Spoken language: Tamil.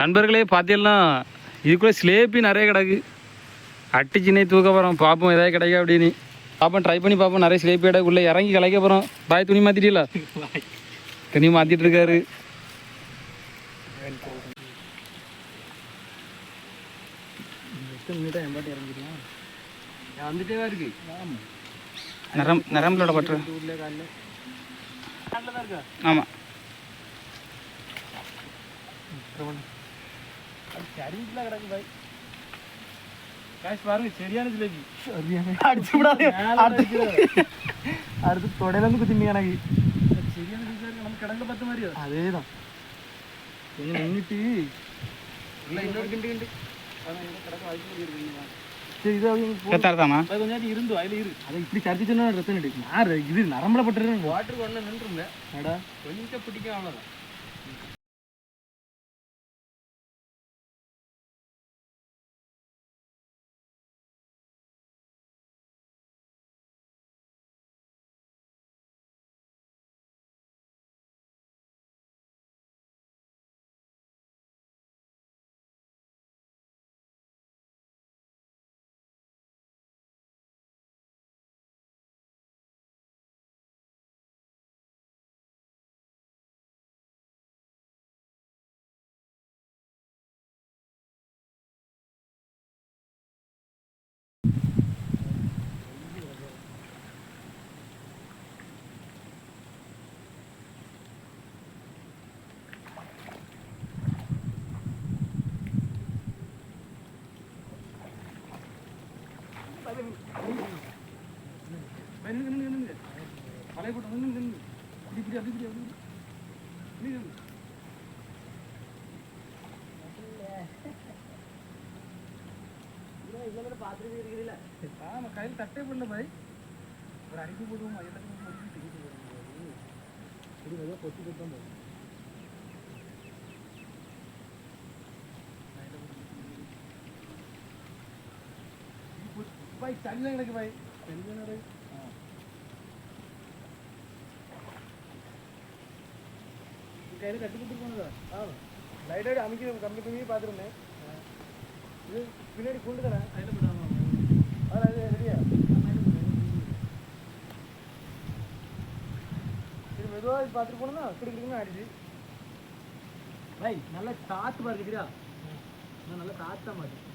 நண்பர்களே பார்த்தீங்கன்னா இதுக்குள்ளே ஸ்லேப்பி நிறைய கிடக்கு. அட்டிச்சினே தூக்க போகிறோம் பார்ப்போம் ஏதாவது கிடைக்க அப்படின்னு. பார்ப்போம் ட்ரை பண்ணி பார்ப்போம் நிறைய ஸ்லேப்பி கிடக்கு. உள்ளே இறங்கி கலைக்க போகிறோம் பாய் துணி மாற்றிட்டீங்களா துணி மாற்றிட்டு இருக்காரு நரம்பலோட பற்ற ஆமாம் சரிங்களா கிடக்கு பாய் காய்ச்சி பாருங்க சரியான ஜிலேபி அடிச்சு விடாது அடுத்து சரி இது அவங்க போ- கத்தார்தாமா அது கொஞ்சம் நேரம் இருந்து அதில் இரு. அதை இப்படி சரிச்சு சொன்னா ரத்தம் எடுக்கு நான் இது நரம்புல பட்டுறேன் வாட்டருக்கு ஒன்று நின்றுங்க அடா. கொஞ்சம் பிடிக்கும் அவ்வளோதான் கையில் தட்டே பண்ணல பாய் ஒரு அடிப்பு போடுவோம் எல்லாத்துக்கும் போட்டு தூக்கிட்டு போடுவோம். இப்படி கொடுத்தா பாய். தண்ணி எனக்கு பாய் கையில் கட்டி கொடுத்து போனதா ஆ லைட்டாக அமைக்க கம்மி கம்மி பார்த்துருந்தேன் இது பின்னாடி கொண்டு தரேன் கையில் போடாம அதான் அது ரெடியா? சரி மெதுவாக பார்த்துட்டு போனோம்னா கிடுக்கிடுன்னு ஆடிச்சு பாய் நல்லா காத்து பாருக்குதுடா நல்லா காத்தா மாட்டேன்